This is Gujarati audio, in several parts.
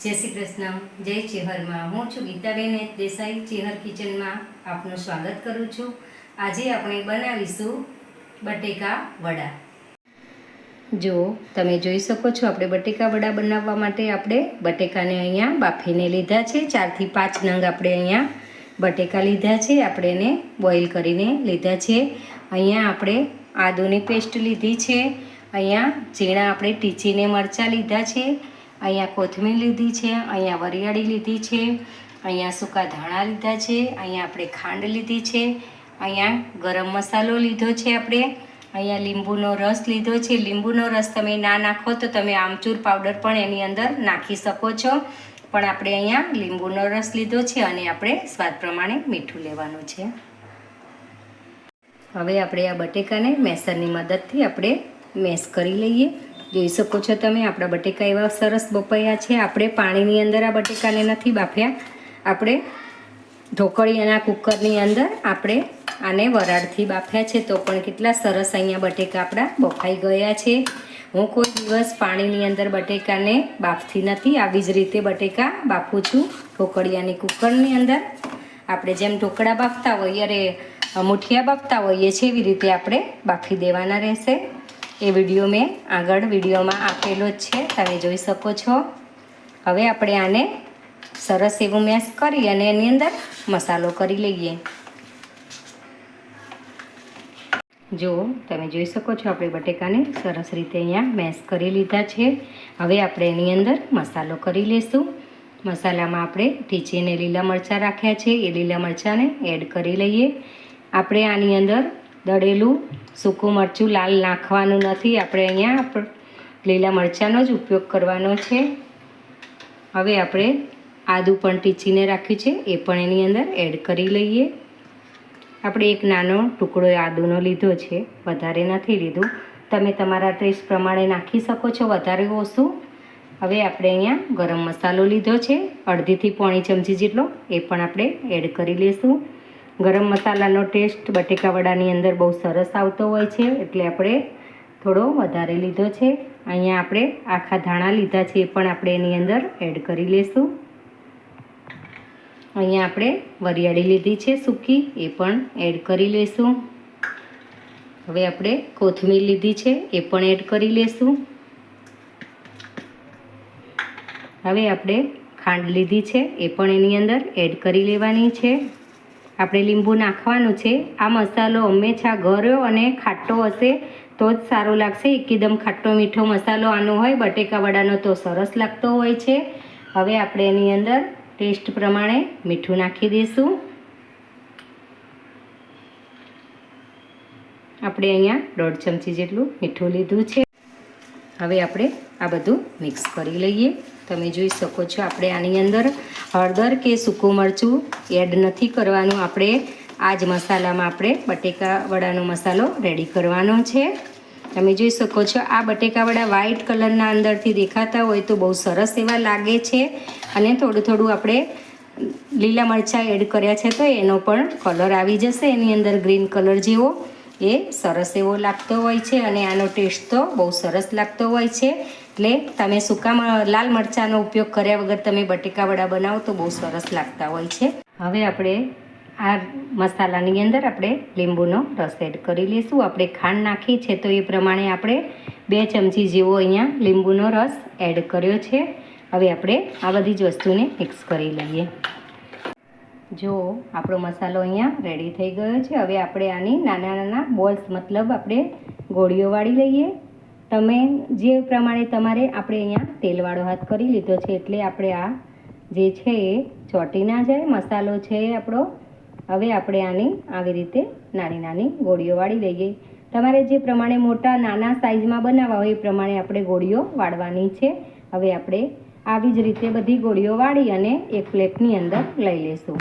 જય શ્રી કૃષ્ણ, જય ચેહરમાં. હું છું ગીતાબેન દેસાઈ, ચેહર કિચનમાં આપનું સ્વાગત કરું છું. આજે આપણે બનાવીશું બટેકા વડા. જો, તમે જોઈ શકો છો, આપણે બટેકા વડા બનાવવા માટે આપણે બટેકાને અહીંયા બાફીને લીધા છે. ચારથી પાંચ નંગ આપણે અહીંયા બટેકા લીધા છે. આપણે એને બોઇલ કરીને લીધા છે. અહીંયા આપણે આદુની પેસ્ટ લીધી છે. અહીંયા ઝીણા આપણે ટીચીને મરચાં લીધા છે. અહીંયા કોથમીર લીધી છે, અહીંયા વરિયાળી લીધી છે, અહીંયા સૂકા ધાણા લીધા છે, અહીંયા આપણે ખાંડ લીધી છે, અહીંયા ગરમ મસાલો લીધો છે આપણે, અહીંયા લીંબુનો રસ લીધો છે. લીંબુનો રસ તમે ના નાખો તો તમે આમચૂર પાવડર પણ એની અંદર નાખી શકો છો. પણ આપણે અહીંયા લીંબુનો રસ લીધો છે અને આપણે સ્વાદ પ્રમાણે મીઠું લેવાનું છે. હવે આપણે આ બટેકાને મેસરની મદદથી આપણે મેસ કરી લઈએ. જોઈ શકો છો તમે, આપણા બટેકા એવા સરસ બપાયા છે. આપણે પાણીની અંદર આ બટેકાને નથી બાફ્યા. આપણે ઢોકળીના કુકરની અંદર આપણે આને વરાળથી બાફ્યા છે. તો પણ કેટલા સરસ અહીંયા બટેકા આપણા બફાઈ ગયા છે. હું કોઈ દિવસ પાણીની અંદર બટેકાને બાફતી નથી. આવી જ રીતે બટેકા બાફું છું ઢોકળિયાની કુકરની અંદર. આપણે જેમ ઢોકળા બાફતા હોઈએ, અરે મુઠિયા બાફતા હોઈએ છીએ એવી રીતે આપણે બાફી દેવાના રહેશે. એ વીડિયો મેં આગળ વિડીયોમાં આપેલો જ છે, તમે જોઈ શકો છો. હવે આપણે આને સરસ એવું મેશ કરી અને એની અંદર મસાલો કરી લઈએ. જો, તમે જોઈ શકો છો, આપણે બટેકાને સરસ રીતે અહીંયા મેશ કરી લીધા છે. હવે આપણે એની અંદર મસાલો કરી લઈશું મસાલામાં આપણે ટીચીને લીલા મરચાં રાખ્યા છે, એ લીલા મરચાંને એડ કરી લઈએ. આપણે આની અંદર દળેલું, સૂકું મરચું લાલ નાખવાનું નથી. આપણે અહીંયા લીલા મરચાંનો જ ઉપયોગ કરવાનો છે. હવે આપણે આદું પણ ટીચીને રાખ્યું છે. એ પણ એની અંદર એડ કરી લઈએ. આપણે એક નાનો ટુકડો આદુનો લીધો છે. વધારે નથી લીધું. તમે તમારા ટેસ્ટ પ્રમાણે નાખી શકો છો વધારે ઓછું. હવે આપણે અહીંયા ગરમ મસાલો લીધો છે. અડધીથી પોણી ચમચી જેટલો. એ પણ આપણે એડ કરી લઈશું ગરમ મસાલાનો ટેસ્ટ બટેકા વડાની અંદર બહુ સરસ આવતો હોય છે, એટલે આપણે થોડો વધારે લીધો છે. અહીંયા આપણે આખા ધાણા લીધા છે, એ પણ આપણે એની અંદર એડ કરી લઈશું અહીંયા આપણે વરિયાળી લીધી છે સૂકી, એ પણ એડ કરી લઈશું હવે આપણે કોથમીર લીધી છે, એ પણ એડ કરી લઈશું હવે આપણે ખાંડ લીધી છે, એ પણ એની અંદર એડ કરી લેવાની છે. આપણે લીંબુ નાખવાનું છે. આ મસાલો હંમેશા ઘર્યો અને ખાટો હશે તો જ સારો લાગશે. એકદમ ખાટો મીઠો મસાલો આનો હોય બટેકા વડાનો તો સરસ લાગતો હોય છે. હવે આપણે એની અંદર ટેસ્ટ પ્રમાણે મીઠું નાખી દઈશું. આપણે અહીંયા દોઢ ચમચી જેટલું મીઠું લીધું છે. હવે આપણે આ બધું મિક્સ કરી લઈએ. તમે જોઈ શકો છો, આપણે આની અંદર હળદર કે સૂકું મરચું એડ નથી કરવાનું. આપણે આ જ મસાલામાં આપણે બટેકા વડાનો મસાલો રેડી કરવાનો છે. તમે જોઈ શકો છો, આ બટેકાવડા વ્હાઈટ કલરના અંદરથી દેખાતા હોય તો બહુ સરસ એવા લાગે છે. અને થોડું થોડું આપણે લીલા મરચાં એડ કર્યા છે તો એનો પણ કલર આવી જશે. એની અંદર ગ્રીન કલર જેવો એ સરસ એવો લાગતો હોય છે અને આનો ટેસ્ટ તો બહુ સરસ લાગતો હોય છે. એટલે તમે સૂકા લાલ મરચાંનો ઉપયોગ કર્યા વગર તમે બટેકા વડા બનાવો તો બહુ સરસ લાગતા હોય છે. હવે આપણે આ મસાલાની અંદર આપણે લીંબુનો રસ એડ કરી લઈશું. આપણે ખાંડ નાખી છે તો એ પ્રમાણે આપણે બે ચમચી જેવો અહીંયા લીંબુનો રસ એડ કર્યો છે. હવે આપણે આ બધી જ વસ્તુને મિક્સ કરી લઈએ. જો આપણો મસાલો અહીંયા રેડી થઈ ગયો છે. હવે આપણે આની નાના નાના બોલ્સ, મતલબ આપણે ગોળીઓ વાળી લઈએ. તમે જે પ્રમાણે તમારે આપણે અહીંયા તેલવાળો હાથ કરી લીધો છે એટલે આપણે આ જે છે એ ચોટી ના જાય, મસાલો છે આપણો. હવે આપણે આની આવી રીતે નાની નાની ગોળીઓ વાળી લઈએ. તમારે જે પ્રમાણે મોટા નાના સાઇઝમાં બનાવવા હોય એ પ્રમાણે આપણે ગોળીઓ વાળવાની છે. હવે આપણે આવી જ રીતે બધી ગોળીઓ વાળી અને એક પ્લેટની અંદર લઈ લઈશું.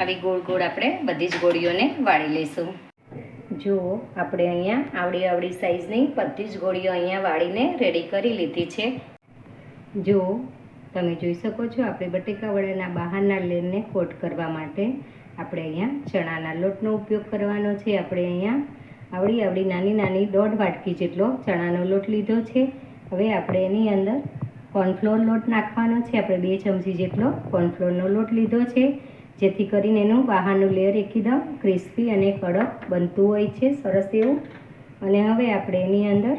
આવી ગોળ ગોળ આપણે બધી જ ગોળીઓને વાળી લઈશું. જો આપણે અહીંયા આવડી આવડી સાઈઝની બધી જ ગોળીઓ અહીંયા વાળીને રેડી કરી લીધી છે. જો તમે જોઈ શકો છો આપણે બટેકા વડાના બહારના લેરને કોટ કરવા માટે આપણે અહીંયા ચણાના લોટનો ઉપયોગ કરવાનો છે. આપણે અહીંયા આવડી આવડી નાની નાની દોઢ વાટકી જેટલો ચણાનો લોટ લીધો છે. હવે આપણે એની અંદર કોર્નફ્લોર લોટ નાખવાનો છે. આપણે બે ચમચી જેટલો કોર્નફ્લોરનો લોટ લીધો છે. જેથી કરીને એનું બહારનું લેયર એકદમ ક્રિસ્પી અને કડક બનતું હોય છે. સરસ એવું. અને હવે આપણે એની અંદર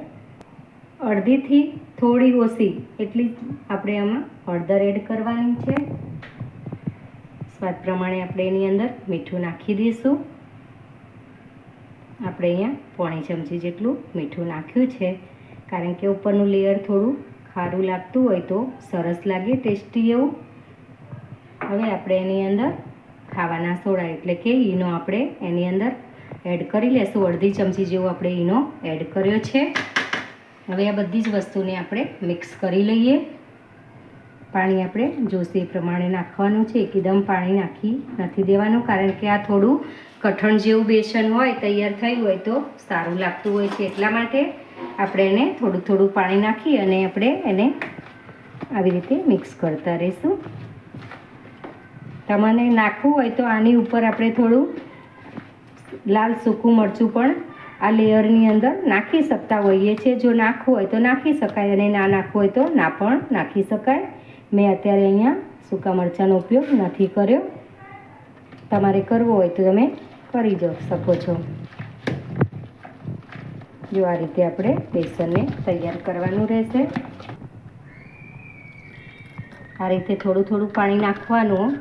અડધીથી થોડી ઓછી, એટલી આપણે આમાં હળદર એડ કરવાની છે. સ્વાદ પ્રમાણે આપણે એની અંદર મીઠું નાખી દઈશું. આપણે અહીંયા પોણી ચમચી જેટલું મીઠું નાખ્યું છે. કારણ કે ઉપરનું લેયર થોડું ખારું લાગતું હોય તો સરસ લાગે, ટેસ્ટી એવું. હવે આપણે એની અંદર ખાવાના સોડા એટલે કે ઈનો આપણે એની અંદર એડ કરી લેશું. અડધી ચમચી જેવો આપણે ઈનો એડ કર્યો છે. હવે આ બધી જ વસ્તુને આપણે મિક્સ કરી લઈએ. પાણી આપણે જોશે એ પ્રમાણે નાખવાનું છે. એકદમ પાણી નાખી નથી દેવાનું, કારણ કે આ થોડું કઠણ જેવું બેસન હોય, તૈયાર થયું હોય તો સારું લાગતું હોય છે. એટલા માટે આપણે એને થોડું થોડું પાણી નાખી અને આપણે એને આવી રીતે મિક્સ કરતા રહીશું. તમારે નાખવું હોય તો આની ઉપર આપણે થોડું લાલ સૂકું મરચું પણ આ લેયરની અંદર નાખી શકતા હોઈએ છીએ. જો નાખવું હોય તો નાખી શકાય અને ના નાખવું હોય તો ના પણ નાખી શકાય. મેં અત્યારે અહીંયા સૂકા મરચાંનો ઉપયોગ નથી કર્યો. તમારે કરવો હોય તો તમે કરી જ શકો છો. જો આ રીતે આપણે બેસનને તૈયાર કરવાનું રહેશે. આ રીતે થોડું થોડું પાણી નાખવાનું.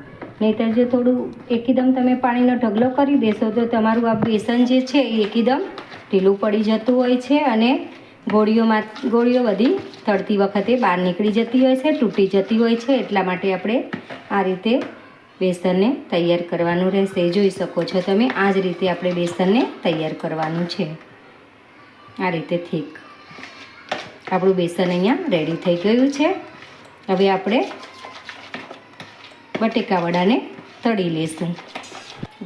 નહીંતર જો થોડું એકદમ તમે પાણીનો ઢગલો કરી દેશો, તો તમારું આ બેસન જે છે એ એકદમ ઢીલું પડી જતું હોય છે અને ગોળીઓમાં, ગોળીઓ બધી તળતી વખતે બહાર નીકળી જતી હોય છે, તૂટી જતી હોય છે, એટલા માટે આપણે આ રીતે બેસનને તૈયાર કરવાનું રહેશે. જોઈ શકો છો તમે, આ જ રીતે આપણે બેસનને તૈયાર કરવાનું છે. આ રીતે થીક. આપણું બેસન અહીંયા રેડી થઈ ગયું છે. હવે આપણે બટેકા વડાને તળી લેશું.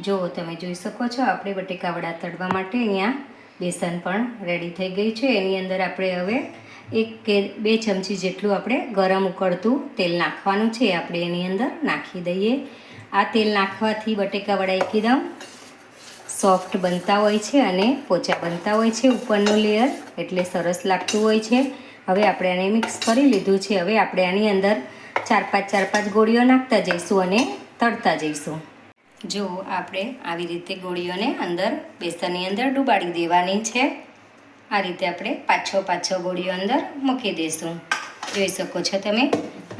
જો તમે જોઈ શકો છો, આપણે બટેકા વડા તળવા માટે અહીંયા બેસન પણ રેડી થઈ ગઈ છે. એની અંદર આપણે હવે એક કે બે ચમચી જેટલું આપણે ગરમ ઉકળતું તેલ નાખવાનું છે. આપણે એની અંદર નાખી દઈએ. આ તેલ નાખવાથી બટેકા વડા એકદમ સોફ્ટ બનતા હોય છે અને પોચા બનતા હોય છે ઉપરનું લેયર એટલે સરસ લાગતું હોય છે. હવે આપણે આને મિક્સ કરી લીધું છે. હવે આપણે આની અંદર ચાર પાંચ ચાર પાંચ ગોળીઓ નાખતા જઈશું અને તળતા જઈશું. જો આપણે આવી રીતે ગોળીઓને અંદર બેસનની અંદર ડુબાડી દેવાની છે, આ રીતે આપણે પાછો પાછો ગોળીઓ અંદર મૂકી દઈશું જોઈ શકો છો તમે,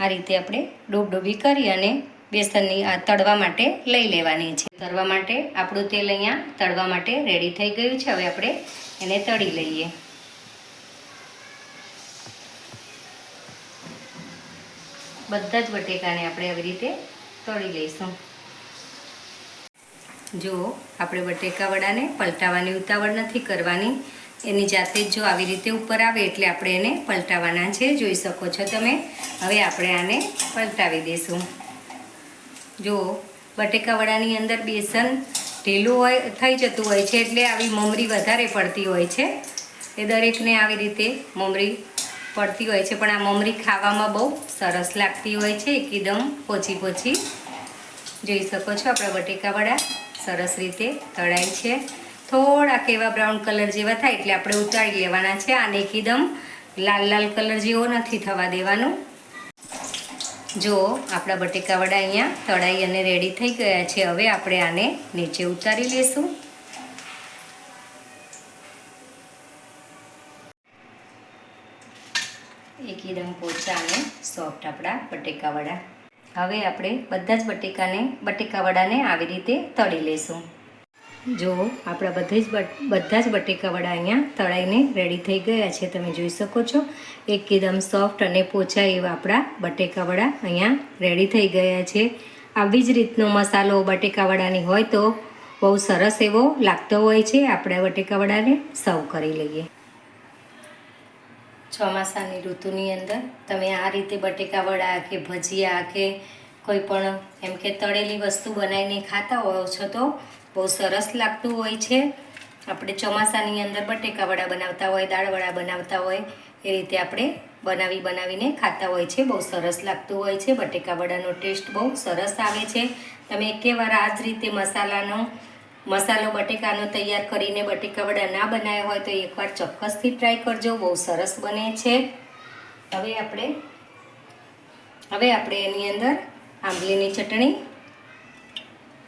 આ રીતે આપણે ડૂબ ડૂબી કરી અને બેસનની તળવા માટે લઈ લેવાની છે. તળવા માટે આપણું તેલ અહીંયા તળવા માટે રેડી થઈ ગયું છે. હવે આપણે એને તળી લઈએ. બધા જ બટેકાને આપણે આવી રીતે તળી લઈશું. જો, આપણે બટેકા વડાને પલટાવાની ઉતાવળ નથી કરવાની. એની જાતે જ જો આવી રીતે ઉપર આવે એટલે આપણે એને પલટાવાના છે, જોઈ શકો છો તમે. હવે આપણે આને પલટાવી દઈશું. જો બટેકા વડાની અંદર બેસન ઢીલું હોય, થઈ જતું હોય છે એટલે આવી મમરી વધારે પડતી હોય છે. એ દરેકને આવી રીતે મમરી પડતી હોય છે, પણ આ મમરી ખાવામાં બહુ સરસ લાગતી હોય છે, એકદમ પોચી પોચી. જોઈ શકો છો, આપણા બટેકાવડા સરસ રીતે તળાય છે. થોડાક એવા બ્રાઉન કલર જેવા થાય, એટલે આપણે ઉતારી લેવાના છે. આને એકદમ લાલ લાલ કલર જેવો નથી થવા દેવાનું. જો, આપણા બટેકાવડા અહીંયા તળાઈ અને રેડી થઈ ગયા છે. હવે આપણે આને નીચે ઉતારી લેશું. એકદમ પોચા અને સોફ્ટ આપણા બટેકાવડા હવે આપણે બધા જ બટેકાને બટેકાવડાને આવી રીતે તળી લેશું. જો આપણા બધે જ બધા જ બટેકાવડા અહીંયા તળાઈને રેડી થઈ ગયા છે, તમે જોઈ શકો છો. એકદમ સોફ્ટ અને પોચા એવા આપણા બટેકાવડા અહીંયા રેડી થઈ ગયા છે. આવી જ રીતનો મસાલો બટેકાવડાની હોય તો બહુ સરસ એવો લાગતો હોય છે. આપણે બટેકાવડાને સર્વ કરી લઈએ. ચોમાસાની ઋતુની અંદર તમે આ રીતે બટેકા વડા કે ભજીયા કે કોઈ પણ એમ કે તળેલી વસ્તુ બનાવીને ખાતા હોવ છો તો બહુ સરસ લાગતું હોય છે. આપણે ચોમાસાની અંદર બટેકા વડા બનાવતા હોય, દાળ વડા બનાવતા હોય, એ રીતે આપણે બનાવી બનાવીને ખાતા હોય છે. બહુ સરસ લાગતું હોય છે. બટેકા વડાનો ટેસ્ટ બહુ સરસ આવે છે. તમે એકેવાર આ જ રીતે મસાલાનો મસાલો બટેકાનો તૈયાર કરીને બટેકા વડા ના બનાવ્યા હોય તો એકવાર ચોક્કસથી ટ્રાય કરજો. બહુ સરસ બને છે. હવે આપણે હવે આપણે એની અંદર આંબલીની ચટણી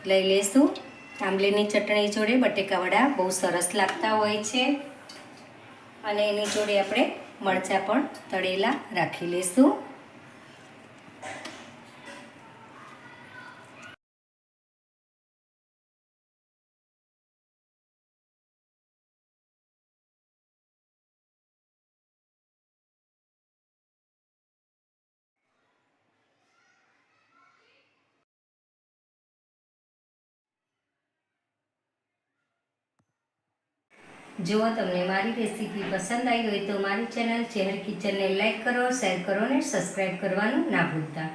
લઈ લઈશું. આંબલીની ચટણી જોડે બટેકાવડા બહુ સરસ લાગતા હોય છે. અને એની જોડે આપણે મરચાં પણ તળેલા રાખી લઈશું. જો તમને મારી રેસીપી પસંદ આવી હોય તો મારી ચેનલ ચેહર કિચનને લાઈક કરો, શેર કરો અને સબસ્ક્રાઈબ કરવાનું ના ભૂલતા.